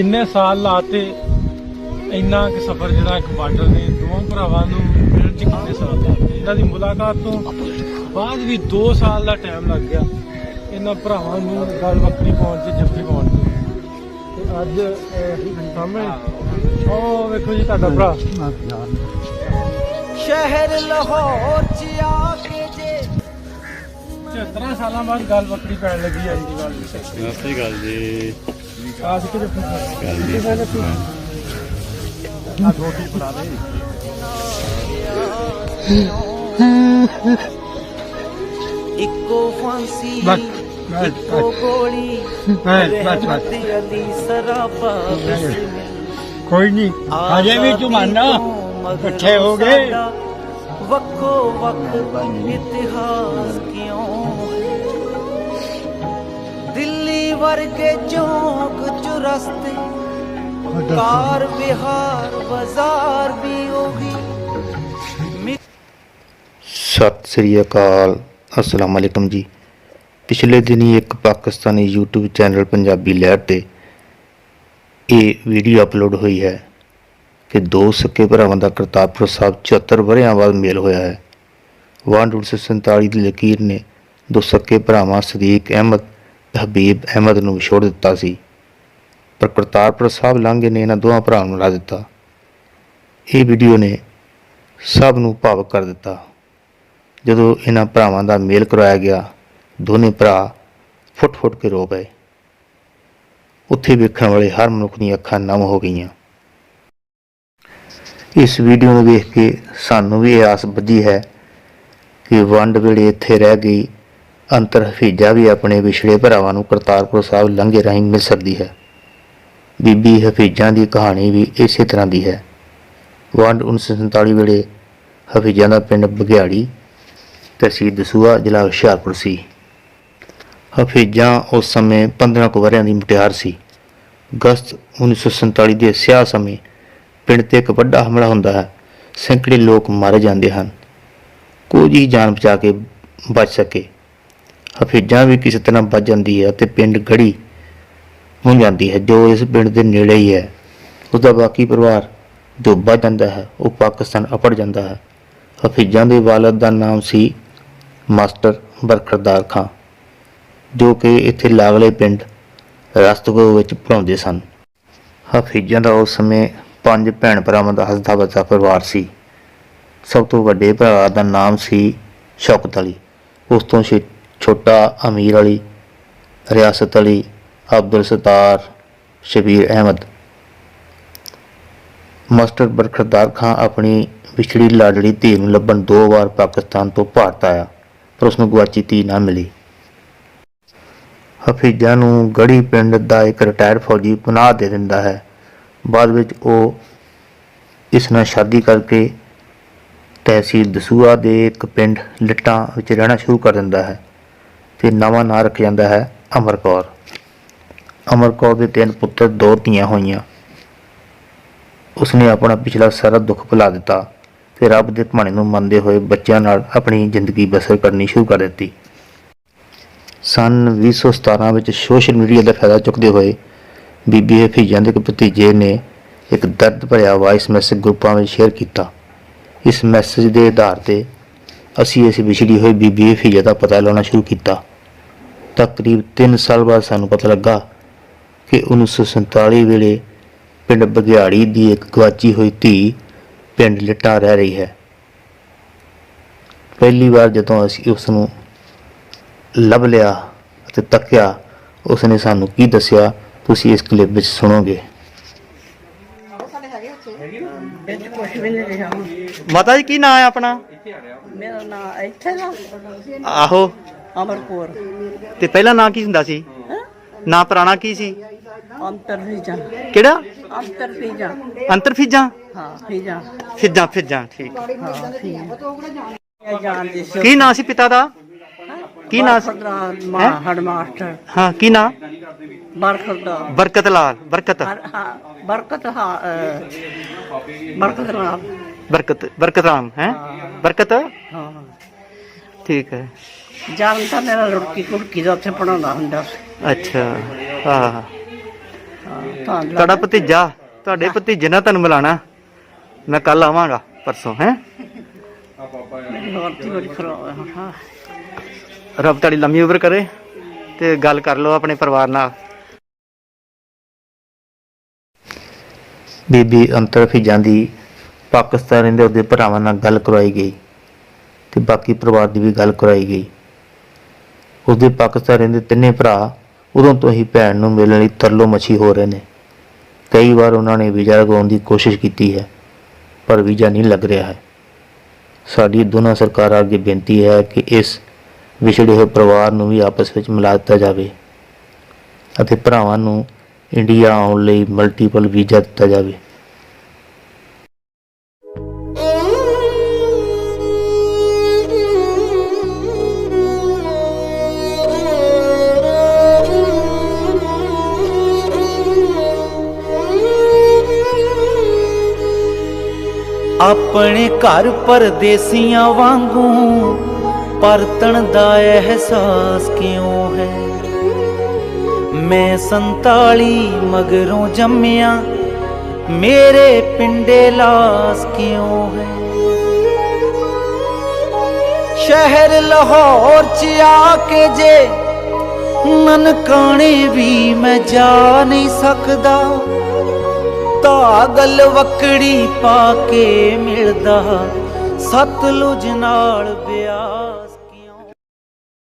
ਕਿੰਨੇ ਸਾਲ ਲਾਤੇ ਇੰਨਾ ਕਿ ਸਫ਼ਰ ਜਿਹੜਾ ਇੱਕ ਬਾਰਡਰ ਨੇ ਦੋਵਾਂ ਭਰਾਵਾਂ ਨੂੰ ਮਿਲਣ ਚ ਕਿੰਨੇ ਸਾਲ ਲਾਤੇ? ਇਹਨਾਂ ਦੀ ਮੁਲਾਕਾਤ ਤੋਂ ਬਾਅਦ ਵੀ 2 ਸਾਲ ਦਾ ਟਾਈਮ ਲੱਗ ਗਿਆ। ਇਹਨਾਂ ਭਰਾਵਾਂ ਨੂੰ ਗੱਲ ਵੱਖਰੀ ਪਾਉਣ ਚ ਜੱਫੀ ਪਾਉਣ ਤੇ ਅੱਜ ਸਾਹਮਣੇ ਉਹ ਵੇਖੋ ਜੀ ਤੁਹਾਡਾ ਭਰਾ। ਸ਼ਹਿਰ ਲਾਹੌਰ ਚ ਆ ਕੇ ਜੇ। 74 ਸਾਲਾਂ ਬਾਅਦ ਗੱਲ ਵੱਖਰੀ ਪੈਣ ਲੱਗੀ ਅੱਜ ਦੀ ਗੱਲ। ਸਤਿ ਸ਼੍ਰੀ ਅਕਾਲ ਜੀ। ਇੱਕੋ ਫਾਂਸੀ ਬਸ, ਇੱਕੋ ਗੋਲੀ ਬਸ, ਬਸ, ਅਲੀ ਸਰਾਬਾ ਕੋਈ ਨਹੀਂ ਹਜੇ ਵੀ ਤੂੰ ਮੰਨਣਾ ਇਕੱਠੇ ਹੋ ਗਏ। ਵੱਖੋ ਵੱਖ ਇਤਿਹਾਸ ਕਿਉਂ ਵਰਗੇ ਚੌਕ ਚੁਰਸਤੇ ਕਾਰ ਵਿਹਾਰ ਬਾਜ਼ਾਰ ਵੀ ਉਹੀ। ਸਤਿ ਸ੍ਰੀ ਅਕਾਲ ਅਸਲਾਮ ਅਲੈਕਮ ਜੀ। ਪਿਛਲੇ ਦਿਨੀ ਇੱਕ ਪਾਕਿਸਤਾਨੀ YouTube ਚੈਨਲ ਪੰਜਾਬੀ ਲਹਿਰ ਤੇ ਇਹ ਵੀਡੀਓ ਅਪਲੋਡ ਹੋਈ ਹੈ ਕਿ ਦੋ ਸੱਕੇ ਭਰਾਵਾਂ ਦਾ ਕਰਤਾਰਪੁਰ ਸਾਹਿਬ 74 ਵਰ੍ਹਿਆਂ ਬਾਅਦ ਮੇਲ ਹੋਇਆ ਹੈ। ਵਨ 1947 ਦੀ ਲਕੀਰ ਨੇ ਦੋ ਸੱਕੇ ਭਰਾਵਾਂ ਸਦੀਕ ਅਹਿਮਦ ਹਬੀਬ ਅਹਿਮਦ ਨੂੰ ਵਿਛੋੜ ਦਿੱਤਾ ਸੀ, ਪਰ ਕਰਤਾਰਪੁਰ ਸਾਹਿਬ ਲਾਂਘੇ ਨੇ ਇਹਨਾਂ ਦੋਹਾਂ ਭਰਾਵਾਂ ਨੂੰ ਲਾ ਦਿੱਤਾ। ਇਹ ਵੀਡੀਓ ਨੇ ਸਭ ਨੂੰ ਭਾਵਕ ਕਰ ਦਿੱਤਾ। ਜਦੋਂ ਇਹਨਾਂ ਭਰਾਵਾਂ ਦਾ ਮੇਲ ਕਰਵਾਇਆ ਗਿਆ, ਦੋਨੇ ਭਰਾ ਫੁੱਟ-ਫੁੱਟ ਕੇ ਰੋ ਪਏ। ਉੱਥੇ ਵੇਖਣ ਵਾਲੇ ਹਰ ਮਨੁੱਖ ਦੀਆਂ ਅੱਖਾਂ ਨਮ ਹੋ ਗਈਆਂ। ਇਸ ਵੀਡੀਓ ਨੂੰ ਵੇਖ ਕੇ ਸਾਨੂੰ ਵੀ ਇਹ ਆਸ ਬੱਝੀ ਹੈ ਕਿ ਵੰਡ ਵੇਲੇ ਇੱਥੇ ਰਹਿ ਗਈ ਅੰਤਰ ਹਫੀਜ਼ਾ ਵੀ ਆਪਣੇ ਵਿਛੜੇ ਭਰਾਵਾਂ ਨੂੰ ਕਰਤਾਰਪੁਰ ਸਾਹਿਬ ਲੰਘੇ ਰਾਹੀਂ ਮਿਲ ਸਕਦੀ ਹੈ। ਬੀਬੀ ਹਫੀਜ਼ਾਂ ਦੀ ਕਹਾਣੀ ਵੀ ਇਸੇ ਤਰ੍ਹਾਂ ਦੀ ਹੈ। ਵੰਡ 1947 ਵੇਲੇ ਹਫੀਜ਼ਾਂ ਦਾ ਪਿੰਡ ਬਗਿਆੜੀ ਤਹਿਸੀਲ ਦਸੂਹਾ, ਜ਼ਿਲ੍ਹਾ ਹੁਸ਼ਿਆਰਪੁਰ ਸੀ। ਹਫੀਜ਼ਾਂ ਉਸ ਸਮੇਂ 15 ਕੁ ਵਰਿਆਂ ਦੀ ਮੁਟਿਆਰ ਸੀ। ਅਗਸਤ 1947 ਦੇ ਸਿਆਹ ਸਮੇਂ ਪਿੰਡ ਤੇ ਇੱਕ ਵੱਡਾ ਹਮਲਾ ਹੁੰਦਾ ਹੈ। ਸੈਂਕੜੇ ਲੋਕ ਮਾਰੇ ਜਾਂਦੇ ਹਨ। ਕੋਈ ਹੀ ਜਾਨ ਬਚਾ ਕੇ ਬਚ ਸਕੇ। ਹਫੀਜ਼ਾਂ ਵੀ ਕਿਸੇ ਤਰ੍ਹਾਂ ਬਚ ਜਾਂਦੀ ਹੈ ਤੇ ਪਿੰਡ ਗੜੀ ਹੋ ਜਾਂਦੀ ਹੈ, ਜੋ ਇਸ ਪਿੰਡ ਦੇ ਨੇੜੇ ਹੀ ਹੈ। ਉਸਦਾ ਬਾਕੀ ਪਰਿਵਾਰ ਜੋ ਬਚ ਜਾਂਦਾ ਹੈ, ਉਹ ਪਾਕਿਸਤਾਨ ਅਪੜ ਜਾਂਦਾ ਹੈ। ਹਫੀਜ਼ਾਂ ਦੇ ਵਾਲਦ ਦਾ ਨਾਮ ਸੀ ਮਾਸਟਰ ਬਰਖਰਦਾਰ ਖਾਂ, ਜੋ ਕਿ ਇੱਥੇ ਲਾਗਲੇ ਪਿੰਡ ਰਸਤਗੋ ਵਿੱਚ ਪੜਾਉਂਦੇ ਸਨ। ਹਫੀਜ਼ਾਂ ਦਾ ਉਸ ਸਮੇਂ ਪੰਜ ਭੈਣ ਭਰਾਵਾਂ ਦਾ ਹੱਸਦਾ ਬੱਚਾ ਪਰਿਵਾਰ ਸੀ। ਸਭ ਤੋਂ ਵੱਡੇ ਭਰਾ ਦਾ ਨਾਮ ਸੀ ਸ਼ੌਕਤ ਅਲੀ। ਉਸ ਤੋਂ ਛੇ- ਛੋਟਾ ਅਮੀਰ ਅਲੀ, ਰਿਆਸਤ ਅਲੀ, ਅਬਦੁਲ ਸਤਾਰ, ਸ਼ਬੀਰ ਅਹਿਮਦ। ਮਾਸਟਰ ਬਰਖਰਦਾਰ ਖਾਂ ਆਪਣੀ ਵਿਛੜੀ ਲਾਡਲੀ ਧੀ ਨੂੰ ਲੱਭਣ ਦੋ ਵਾਰ ਪਾਕਿਸਤਾਨ ਤੋਂ ਭਾਰਤ ਆਇਆ, ਪਰ ਉਸ ਨੂੰ ਗੁਆਚੀ ਧੀ ਨਾ ਮਿਲੀ। ਹਫੀਜ਼ਾ ਨੂੰ ਗੜੀ ਪਿੰਡ ਦਾ ਇੱਕ ਰਿਟਾਇਰਡ ਫੌਜੀ ਪਨਾਹ ਦੇ ਦਿੰਦਾ ਹੈ। ਬਾਅਦ ਵਿੱਚ ਉਹ ਇਸ ਨਾਲ ਸ਼ਾਦੀ ਕਰਕੇ ਤਹਿਸੀਲ ਦਸੂਆ ਦੇ ਇੱਕ ਪਿੰਡ, ਲਿੱਟਾਂ ਵਿੱਚ ਰਹਿਣਾ ਸ਼ੁਰੂ ਕਰ ਦਿੰਦਾ ਹੈ। ਤੇ ਨਵਾਂ ਨਾਂ ਰੱਖਿਆ ਜਾਂਦਾ ਹੈ ਅਮਰ ਕੌਰ। ਅਮਰ ਕੌਰ ਦੇ ਤਿੰਨ ਪੁੱਤਰ ਦੋ ਧੀਆਂ ਹੋਈਆਂ। ਉਸਨੇ ਆਪਣਾ ਪਿਛਲਾ ਸਾਰਾ ਦੁੱਖ ਭੁਲਾ ਦਿੱਤਾ ਤੇ ਰੱਬ ਦੇ ਭਾਣੇ ਨੂੰ ਮੰਨਦੇ ਹੋਏ ਬੱਚਿਆਂ ਨਾਲ ਆਪਣੀ ਜ਼ਿੰਦਗੀ ਬਸਰ ਕਰਨੀ ਸ਼ੁਰੂ ਕਰ ਦਿੱਤੀ। ਸਨ 2017 ਵਿੱਚ ਸੋਸ਼ਲ ਮੀਡੀਆ ਦਾ ਫਾਇਦਾ ਚੁੱਕਦੇ ਹੋਏ ਬੀਬੀ ਹਫੀਜ਼ਾਂ ਦੇ ਇੱਕ ਭਤੀਜੇ ਨੇ ਇੱਕ ਦਰਦ ਭਰਿਆ ਵਾਇਸ ਮੈਸੇਜ ਗਰੁੱਪਾਂ ਵਿੱਚ ਸ਼ੇਅਰ ਕੀਤਾ। ਇਸ ਮੈਸੇਜ ਦੇ ਆਧਾਰ ਤੇ ਅਸੀਂ ਇਸ ਵਿਛੜੀ ਹੋਈ ਬੀਬੀ ਹਫੀਜ਼ਾ ਦਾ ਪਤਾ ਲਾਉਣਾ ਸ਼ੁਰੂ ਕੀਤਾ। ਤਕਰੀਬ 3 ਸਾਲ ਬਾਅਦ ਸਾਨੂੰ ਪਤਾ ਲੱਗਾ ਕਿ 1947 ਵੇਲੇ ਪਿੰਡ ਬਗਿਆੜੀ ਦੀ ਇੱਕ ਗਵਾਚੀ ਹੋਈ ਧੀ ਪਿੰਡ ਲਿਟਾ ਰਹਿ ਰਹੀ ਹੈ। ਪਹਿਲੀ ਵਾਰ ਜਦੋਂ ਅਸੀਂ ਉਸ ਨੂੰ ਲੱਭ ਲਿਆ ਅਤੇ ਤੱਕਿਆ ਉਸ ਨੇ ਸਾਨੂੰ ਕੀ ਦੱਸਿਆ ਤੁਸੀਂ ਇਸ ਕਲਿੱਪ ਵਿੱਚ ਸੁਣੋਗੇ। ਵਿੱਚ ਕੁਛ ਵੀ ਨਹੀਂ ਰਿਹਾ ਹੁਣ। ਮਾਤਾ ਜੀ ਕੀ ਨਾਂ ਹੈ ਆਪਣਾ? ਮੇਰਾ ਨਾਂ ਇੱਥੇ ਦਾ। ਆਹੋ। ਅਮਰਪੁਰ। ਤੇ ਪਹਿਲਾ ਨਾਂ ਕੀ ਹੁੰਦਾ ਸੀ? ਨਾਂ ਪੁਰਾਣਾ ਕੀ ਸੀ? ਅੰਤਰ ਫੀਜਾ ਕਿਹੜਾ? ਅੰਤਰ ਫੀਜਾ ਅੰਤਰ ਫਿੱਜਾਂ? ਹਾਂ ਫੀਜਾ ਫਿੱਜਾਂ ਫਿੱਜਾਂ ਠੀਕ। ਹਾਂ ਫੀਜਾ ਇਹ ਜਾਣਦੀ ਸੀ। ਕੀ ਨਾਂ ਸੀ ਪਿਤਾ ਦਾ? ਕੀ ਨਾਂ ਸੀ? ਮਾਂ ਹੈਡਮਾਸਟਰ। ਹਾਂ ਕੀ ਨਾਂ? ਬਰਕਤ ਲਾਲ। ਬਰਕਤ ਹਾਂ ਬਰਕਤ ਹਾਂ ਬਰਕਤ ਰਾਮ। ਬਰਕਤ ਬਰਕਤ ਰਾਮ ਹੈ। ਬਰਕਤ? ਹਾਂ। ਠੀਕ ਹੈ। ਜਾਨ ਤਾਂ ਮੇਰਾ ਲੁੜਕੀ ਕੁੜਕੀ ਦਾ ਉੱਥੇ ਪੜਾਉਂਦਾ ਹੁੰਦਾ ਸੀ। ਅੱਛਾ ਹਾਂ। ਹਾਂ ਤਾਂ ਤੁਹਾਡਾ ਭਤੀਜਾ ਤੁਹਾਡੇ ਭਤੀਜੇ ਨਾਲ ਤੁਹਾਨੂੰ ਮਿਲਾਣਾ। ਮੈਂ ਕੱਲ ਆਵਾਂਗਾ ਪਰਸੋਂ ਹੈ? ਖਰਾਬ ਰੱਬ ਤੁਹਾਡੀ ਲੰਮੀ ਉਮਰ ਕਰੇ ਤੇ ਗੱਲ ਕਰ ਲਓ ਆਪਣੇ ਪਰਿਵਾਰ ਨਾਲ। ਬੀਬੀ ਅੰਤਰ ਫਿਜਾਂ ਦੀ ਪਾਕਿਸਤਾਨ ਰਹਿੰਦੇ ਉਹਦੇ ਭਰਾਵਾਂ ਨਾਲ ਗੱਲ ਕਰਵਾਈ ਗਈ ਤੇ ਬਾਕੀ ਪਰਿਵਾਰ ਦੀ ਵੀ ਗੱਲ ਕਰਵਾਈ ਗਈ। ਉਸਦੇ ਪਾਕਿਸਤਾਨ ਰਹਿੰਦੇ ਤਿੰਨੇ ਭਰਾ ਉਦੋਂ ਤੋਂ ਹੀ ਭੈਣ ਨੂੰ ਮਿਲਣ ਲਈ ਤਰਲੋ ਮੱਛੀ ਹੋ ਰਹੇ ਨੇ। ਕਈ ਵਾਰ ਉਹਨਾਂ ਨੇ ਵੀਜ਼ਾ ਲਗਾਉਣ ਦੀ ਕੋਸ਼ਿਸ਼ ਕੀਤੀ ਹੈ, ਪਰ ਵੀਜ਼ਾ ਨਹੀਂ ਲੱਗ ਰਿਹਾ ਹੈ। ਸਾਡੀ ਦੋਨਾਂ ਸਰਕਾਰਾਂ ਅੱਗੇ ਬੇਨਤੀ ਹੈ ਕਿ ਇਸ ਵਿਛੜੇ ਹੋਏ ਪਰਿਵਾਰ ਨੂੰ ਵੀ ਆਪਸ ਵਿੱਚ ਮਿਲਾ ਦਿੱਤਾ ਜਾਵੇ ਅਤੇ ਭਰਾਵਾਂ ਨੂੰ ਇੰਡੀਆ ਆਉਣ ਲਈ ਮਲਟੀਪਲ ਵੀਜ਼ਾ ਦਿੱਤਾ ਜਾਵੇ। ਆਪਣੇ ਘਰ ਪਰਦੇਸੀਆਂ ਵਾਂਗੂ ਪਰਤਣ ਦਾ ਅਹਿਸਾਸ ਕਿਉਂ ਹੈ? ਮੈਂ 47 ਮਗਰੋਂ ਜੰਮਿਆ, ਮੇਰੇ ਪਿੰਡੇ ਲਾਸ ਕਿਉਂ ਹੈ? ਸ਼ਹਿਰ ਲਾਹੌਰ ਚ ਆ ਕੇ ਜੇ ਨਨਕਾਣੇ ਵੀ ਮੈਂ ਜਾ ਨਹੀਂ ਸਕਦਾ। ਧਾਗਲ ਵਕੜੀ ਪਾ ਕੇ ਮਿਲਦਾ। ਸਤਲੁਜ ਨਾਲ ਵਿਆਹ